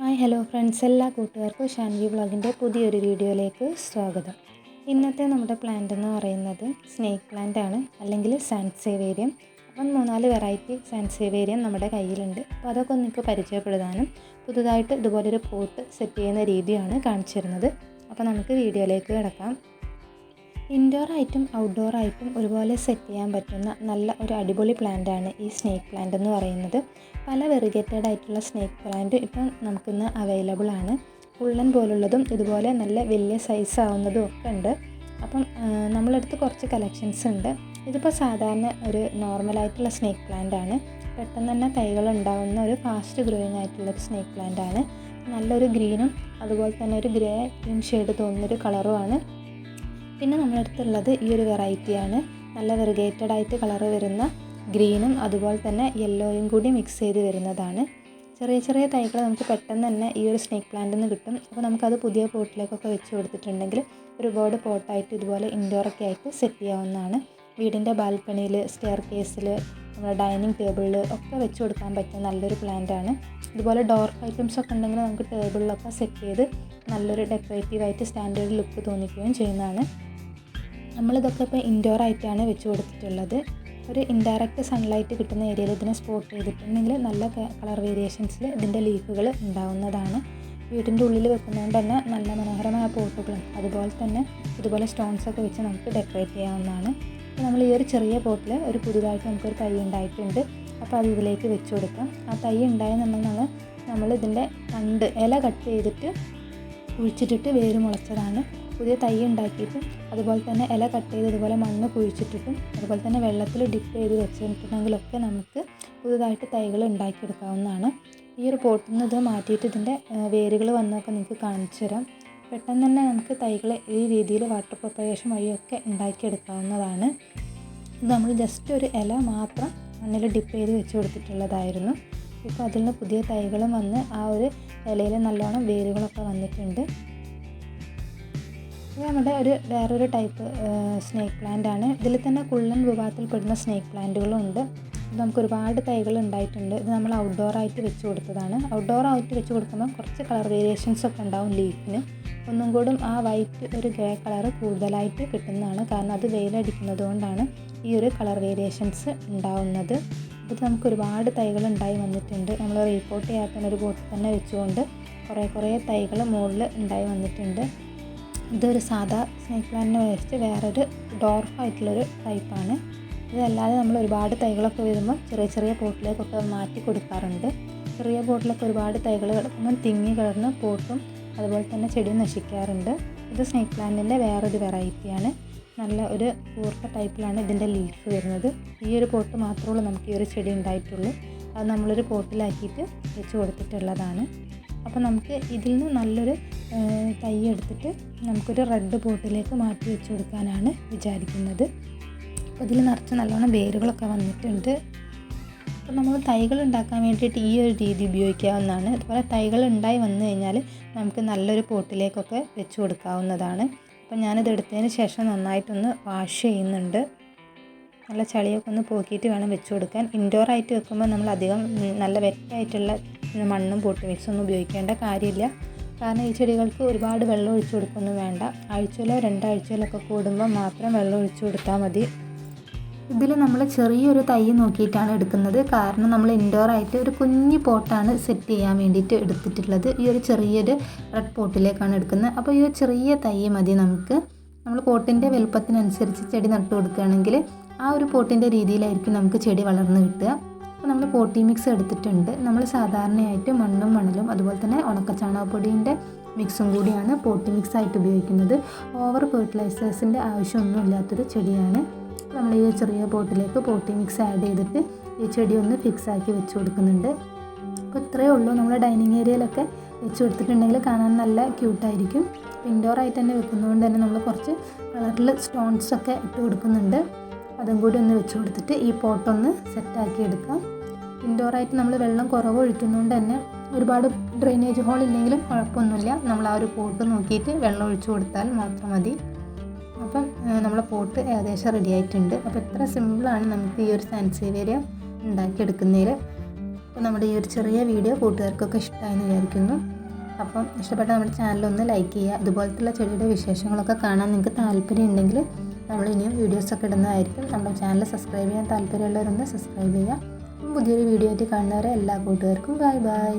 Hi hello friends. എല്ലാ കൂട്ടുകാർക്കും ഷാൻവി വ്ളോഗിന്റെ പുതിയൊരു വീഡിയോയിലേക്ക് സ്വാഗതം. ഇന്നത്തെ നമ്മുടെ പ്ലാന്റ് എന്ന് പറയുന്നത് സ്നേക്ക് പ്ലാന്റ് ആണ് അല്ലെങ്കിൽ സാൻസേവേരിയം അപ്പം മൂന്നാൽ വെറൈറ്റി സാൻസേവേരിയം നമ്മുടെ കയ്യിലുണ്ട്. അപ്പോൾ അതൊക്കെ നിങ്ങൾക്ക് പരിചയപ്പെടുത്താനും പുതുതായിട്ട് ഇതുപോലൊരു പോട്ട് സെറ്റ് ചെയ്യുന്ന രീതിയാണ് കാണിച്ചിരുന്നത്. അപ്പോൾ നമുക്ക് വീഡിയോയിലേക്ക് കിടക്കാം. ഇൻഡോർ ആയിട്ടും ഔട്ട്ഡോർ ആയിട്ടും ഒരുപോലെ സെറ്റ് ചെയ്യാൻ പറ്റുന്ന നല്ല ഒരു അടിപൊളി പ്ലാന്റ് ആണ് ഈ സ്നേക്ക് പ്ലാന്റ് എന്ന് പറയുന്നത്. പല വെറിഗേറ്റഡ് ആയിട്ടുള്ള സ്നേക്ക് പ്ലാന്റ് ഇപ്പം നമുക്കിന്ന് അവൈലബിൾ ആണ്. ഉള്ളൻ പോലുള്ളതും ഇതുപോലെ നല്ല വലിയ സൈസ് ആവുന്നതും ഒക്കെ ഉണ്ട്. അപ്പം നമ്മളടുത്ത് കുറച്ച് കളക്ഷൻസ് ഉണ്ട്. ഇതിപ്പോൾ സാധാരണ ഒരു നോർമലായിട്ടുള്ള സ്നേക്ക് പ്ലാന്റ് ആണ്. പെട്ടെന്ന് തന്നെ തൈകൾ ഉണ്ടാകുന്ന ഒരു ഫാസ്റ്റ് ഗ്രോയിങ് ആയിട്ടുള്ള ഒരു സ്നേക്ക് പ്ലാന്റ് ആണ്. നല്ലൊരു ഗ്രീനും അതുപോലെ തന്നെ ഒരു ഗ്രേ ഗ്രീൻ ഷെയ്ഡ് തോന്നുന്നൊരു കളറുമാണ് പിന്നെ നമ്മുടെ അടുത്തുള്ളത് ഈ ഒരു വെറൈറ്റിയാണ് നല്ല വെറുഗേറ്റഡ് ആയിട്ട് കളർ വരുന്ന ഗ്രീനും അതുപോലെ തന്നെ യെല്ലോയും കൂടി മിക്സ് ചെയ്ത് വരുന്നതാണ്. ചെറിയ ചെറിയ തൈകൾ നമുക്ക് പെട്ടെന്ന് തന്നെ ഈ ഒരു സ്നേക്ക് പ്ലാന്റിൽ നിന്ന് കിട്ടും. അപ്പോൾ നമുക്കത് പുതിയ പോട്ടിലേക്കൊക്കെ വെച്ച് കൊടുത്തിട്ടുണ്ടെങ്കിൽ ഒരുപാട് പോട്ടായിട്ട് ഇതുപോലെ ഇൻഡോറൊക്കെ ആയിട്ട് സെറ്റ് ചെയ്യാവുന്നതാണ്. വീടിന്റെ ബാൽക്കണിയിൽ സ്റ്റെയർ കേസിൽ നമ്മുടെ ഡൈനിങ് ടേബിളിൽ ഒക്കെ വെച്ച് കൊടുക്കാൻ പറ്റിയ നല്ലൊരു പ്ലാന്റാണ് ഇതുപോലെ ഡോർ ഐറ്റംസ് ഒക്കെ ഉണ്ടെങ്കിൽ നമുക്ക് ടേബിളിലൊക്കെ സെറ്റ് ചെയ്ത് നല്ലൊരു ഡെക്കറേറ്റീവായിട്ട് സ്റ്റാൻഡേർഡ് ലുക്ക് തോന്നിക്കുകയും ചെയ്യുന്നതാണ്. നമ്മളിതൊക്കെ ഇപ്പോൾ ഇൻഡോർ ആയിട്ടാണ് വെച്ച് കൊടുത്തിട്ടുള്ളത്. ഒരു ഇൻഡയറക്റ്റ് സൺലൈറ്റ് കിട്ടുന്ന ഏരിയയിൽ ഇതിനെ സ്പോട്ട് ചെയ്തിട്ടുണ്ടെങ്കിൽ നല്ല കളർ വേരിയേഷൻസിൽ ഇതിന്റെ ലീഫുകൾ ഉണ്ടാവുന്നതാണ്. വീടിന്റെ ഉള്ളിൽ വെക്കുന്നതുകൊണ്ട് തന്നെ നല്ല മനോഹരമായ പോട്ടുകളും അതുപോലെ തന്നെ ഇതുപോലെ സ്റ്റോൺസ് ഒക്കെ വെച്ച് നമുക്ക് ഡെക്കറേറ്റ് ചെയ്യാവുന്നതാണ്. നമ്മൾ ഈ ഒരു ചെറിയ പോട്ടിൽ ഒരു പുതുതായിട്ട് നമുക്കൊരു തൈ ഉണ്ടായിട്ടുണ്ട്. അപ്പോൾ അത് ഇതിലേക്ക് വെച്ച് കൊടുക്കാം. ആ തൈ ഉണ്ടായെന്നുണ്ടെങ്കിൽ നമ്മൾ ഇതിന്റെ തണ്ട് ഇല കട്ട് ചെയ്തിട്ട് കുഴിച്ചിട്ടിട്ട് വേര് മുളച്ചതാണ്. പുതിയ തൈ ഉണ്ടാക്കിയിട്ടും അതുപോലെ തന്നെ ഇല കട്ട് ചെയ്ത് ഇതുപോലെ മണ്ണ് കുഴിച്ചിട്ടിട്ടും അതുപോലെ തന്നെ വെള്ളത്തിൽ ഡിപ്പ് ചെയ്ത് വെച്ചിട്ടുണ്ടെങ്കിലൊക്കെ നമുക്ക് പുതുതായിട്ട് തൈകൾ ഉണ്ടാക്കിയെടുക്കാവുന്നതാണ്. ഈ ഒരു പോട്ടിൽ നിന്ന് ഇത് മാറ്റിയിട്ട് ഇതിന്റെ വേരുകൾ വന്നൊക്കെ നിങ്ങൾക്ക് കാണിച്ചു തരാം. പെട്ടെന്ന് തന്നെ നമുക്ക് തൈകൾ ഈ രീതിയിൽ വാട്ടർ പ്രൊപ്പഗേഷൻ വഴിയൊക്കെ ഉണ്ടാക്കിയെടുക്കാവുന്നതാണ്. നമ്മൾ ജസ്റ്റ് ഒരു ഇല മാത്രം മണ്ണിൽ ഡിപ്പ് ചെയ്ത് വെച്ച് കൊടുത്തിട്ടുള്ളതായിരുന്നു. ഇപ്പോൾ അതിൽ നിന്ന് പുതിയ തൈകളും വന്ന് ആ ഒരു ഇലയിൽ നല്ലോണം വേരുകളൊക്കെ വന്നിട്ടുണ്ട്. ഇത് നമ്മുടെ ഒരു വേറൊരു ടൈപ്പ് സ്നേക്ക് പ്ലാന്റ് ആണ്. ഇതിൽ തന്നെ കുള്ളൻ വിഭാഗത്തിൽപ്പെടുന്ന സ്നേക്ക് പ്ലാന്റുകളും ഉണ്ട്. നമുക്ക് ഒരുപാട് തൈകൾ ഉണ്ടായിട്ടുണ്ട്. ഇത് നമ്മൾ ഔട്ട്ഡോർ ആയിട്ട് വെച്ച് കൊടുത്തതാണ്. ഔട്ട്ഡോർ ആയിട്ട് വെച്ച് കൊടുക്കുമ്പോൾ കുറച്ച് കളർ വേരിയേഷൻസ് ഒക്കെ ഉണ്ടാവും ലീഫിന് ഒന്നും കൂടും ആ വൈറ്റ് ഒരു ഗ്രേ കളർ കൂടുതലായിട്ട് കിട്ടുന്നതാണ്. കാരണം അത് വെയിലടിക്കുന്നത് കൊണ്ടാണ് ഈ ഒരു കളർ വേരിയേഷൻസ് ഉണ്ടാവുന്നത്. ഇത് നമുക്ക് ഒരുപാട് തൈകൾ ഉണ്ടായി വന്നിട്ടുണ്ട്. നമ്മൾ റീപ്പോർട്ട് ചെയ്യാത്ത ഒരു ബോട്ടിൽ തന്നെ വെച്ചുകൊണ്ട് കുറേ കുറേ തൈകൾ മുകളിൽ ഉണ്ടായി വന്നിട്ടുണ്ട്. ഇതൊരു സാധാ സ്നേക്ക് പ്ലാന്റിനെ വെച്ചിട്ട് വേറൊരു ഡോർഫായിട്ടുള്ളൊരു ടൈപ്പാണ് ഇതല്ലാതെ നമ്മൾ ഒരുപാട് തൈകളൊക്കെ വരുമ്പോൾ ചെറിയ ചെറിയ പോട്ടിലേക്കൊക്കെ മാറ്റി കൊടുക്കാറുണ്ട്. ചെറിയ പോട്ടിലൊക്കെ ഒരുപാട് തൈകൾ കിടക്കുമ്പോൾ തിങ്ങി കിടന്ന് പോട്ടും അതുപോലെ തന്നെ ചെടി നശിക്കാറുണ്ട്. ഇത് സ്നേക്ക് പ്ലാന്റിന്റെ വേറൊരു വെറൈറ്റിയാണ് നല്ല ഒരു കൂർത്ത ടൈപ്പിലാണ് ഇതിന്റെ ലീഫ് വരുന്നത്. ഈ ഒരു പോട്ട് മാത്രമേ ഉള്ളൂ നമുക്ക് ഈ ഒരു ചെടി ഉണ്ടായിട്ടുള്ളൂ. അത് നമ്മളൊരു പോട്ടിലാക്കിയിട്ട് വെച്ച് കൊടുത്തിട്ടുള്ളതാണ്. അപ്പോൾ നമുക്ക് ഇതിൽ നിന്ന് നല്ലൊരു തൈ എടുത്തിട്ട് നമുക്കൊരു റെഡ് പോട്ടിലേക്ക് മാറ്റി വെച്ച് കൊടുക്കാനാണ് വിചാരിക്കുന്നത്. അപ്പോൾ ഇതിൽ നിറച്ച് നല്ലോണം വേരുകളൊക്കെ വന്നിട്ടുണ്ട്. അപ്പോൾ നമ്മൾ തൈകൾ ഉണ്ടാക്കാൻ വേണ്ടിയിട്ട് ഈ ഒരു രീതി ഉപയോഗിക്കാവുന്നതാണ്. അതുപോലെ തൈകൾ ഉണ്ടായി വന്നു കഴിഞ്ഞാൽ നമുക്ക് നല്ലൊരു പോട്ടിലേക്കൊക്കെ വെച്ച് കൊടുക്കാവുന്നതാണ്. അപ്പോൾ ഞാനിത് എടുത്തതിന് ശേഷം നന്നായിട്ടൊന്ന് വാഷ് ചെയ്യുന്നുണ്ട്. നല്ല ചളിയൊക്കെ ഒന്ന് പോക്കിയിട്ട് വേണം വെച്ച് കൊടുക്കാൻ. ഇൻഡോർ ആയിട്ട് വെക്കുമ്പോൾ നമ്മൾ അധികം നല്ല വെറ്റായിട്ടുള്ള മണ്ണും പൊട്ടി മിക്സൊന്നും ഉപയോഗിക്കേണ്ട കാര്യമില്ല. കാരണം ഈ ചെടികൾക്ക് ഒരുപാട് വെള്ളം ഒഴിച്ചു കൊടുക്കൊന്നും വേണ്ട. ആഴ്ചയിലോ രണ്ടാഴ്ചയിലൊക്കെ കൂടുമ്പോൾ മാത്രം വെള്ളം ഒഴിച്ചു കൊടുത്താൽ മതി. ഇതിൽ നമ്മൾ ചെറിയൊരു തൈ നോക്കിയിട്ടാണ് എടുക്കുന്നത്. കാരണം നമ്മൾ ഇൻഡോർ ആയിട്ട് ഒരു കുഞ്ഞു പോട്ടാണ് സെറ്റ് ചെയ്യാൻ വേണ്ടിയിട്ട് എടുത്തിട്ടുള്ളത്. ഈ ഒരു ചെറിയൊരു റെഡ് പോട്ടിലേക്കാണ് എടുക്കുന്നത്. അപ്പോൾ ഈ ഒരു ചെറിയ തൈ മതി നമുക്ക്. നമ്മൾ പോട്ടിന്റെ വലുപ്പത്തിനനുസരിച്ച് ചെടി നട്ടു കൊടുക്കുകയാണെങ്കിൽ ആ ഒരു പോട്ടിന്റെ രീതിയിലായിരിക്കും നമുക്ക് ചെടി വളർന്ന് കിട്ടുക. അപ്പോൾ നമ്മൾ പോട്ടി മിക്സ് എടുത്തിട്ടുണ്ട്. നമ്മൾ സാധാരണയായിട്ട് മണ്ണും മണലും അതുപോലെ തന്നെ ഉണക്കച്ചാണകപ്പൊടിന്റെ മിക്സും കൂടിയാണ് പോട്ടി മിക്സ് ആയിട്ട് ഉപയോഗിക്കുന്നത്. ഓവർ ഫെർട്ടിലൈസേഴ്സിന്റെ ആവശ്യമൊന്നും ഇല്ലാത്തൊരു ചെടിയാണ്. നമ്മൾ ഈ ചെറിയ പോട്ടിലേക്ക് പോട്ടി മിക്സ് ആഡ് ചെയ്തിട്ട് ഈ ചെടി ഒന്ന് ഫിക്സ് ആക്കി വെച്ച് കൊടുക്കുന്നുണ്ട്. അപ്പോൾ ഇത്രയേ ഉള്ളൂ. നമ്മുടെ ഡൈനിങ് ഏരിയയിലൊക്കെ വെച്ച് കൊടുത്തിട്ടുണ്ടെങ്കിൽ കാണാൻ നല്ല ക്യൂട്ടായിരിക്കും ഇൻഡോർ ആയിട്ട് തന്നെ വെക്കുന്നതുകൊണ്ട് തന്നെ നമ്മൾ കുറച്ച് കളറിൽ സ്റ്റോൺസ് ഒക്കെ ഇട്ട് കൊടുക്കുന്നുണ്ട്. അതും കൂടി ഒന്ന് വെച്ച് കൊടുത്തിട്ട് ഈ പോട്ടൊന്ന് സെറ്റാക്കി എടുക്കാം. ഇൻഡോറായിട്ട് നമ്മൾ വെള്ളം കുറവ് ഒഴിക്കുന്നതുകൊണ്ട് തന്നെ ഒരുപാട് ഡ്രെയിനേജ് ഹോൾ ഇല്ലെങ്കിലും കുഴപ്പമൊന്നുമില്ല. നമ്മൾ ആ ഒരു പോട്ട് നോക്കിയിട്ട് വെള്ളം ഒഴിച്ചു കൊടുത്താൽ മാത്രം മതി. അപ്പം നമ്മളെ പോട്ട് ഏകദേശം റെഡി ആയിട്ടുണ്ട്. അപ്പോൾ ഇത്ര സിമ്പിളാണ് നമുക്ക് ഈ ഒരു സാൻസേവേരിയ ഉണ്ടാക്കിയെടുക്കുന്നതിൽ. അപ്പോൾ നമ്മുടെ ഈ ഒരു ചെറിയ വീഡിയോ കൂട്ടുകാർക്കൊക്കെ ഇഷ്ടമായെന്ന് വിചാരിക്കുന്നു. അപ്പം ഇഷ്ടപ്പെട്ട നമ്മുടെ ചാനലൊന്ന് ലൈക്ക് ചെയ്യുക. ഇതുപോലത്തുള്ള ചെടിയുടെ വിശേഷങ്ങളൊക്കെ കാണാൻ നിങ്ങൾക്ക് താല്പര്യം ഉണ്ടെങ്കിൽ നമ്മൾ ഇനിയും വീഡിയോസൊക്കെ ഇടുന്നതായിരിക്കും. നമ്മുടെ ചാനൽ സബ്സ്ക്രൈബ് ചെയ്യാൻ താല്പര്യമുള്ളവരൊന്ന് സബ്സ്ക്രൈബ് ചെയ്യുക. പുതിയൊരു വീഡിയോ ആയിട്ട് കാണുന്നവരെ എല്ലാ കൂട്ടുകാർക്കും ബൈ ബൈ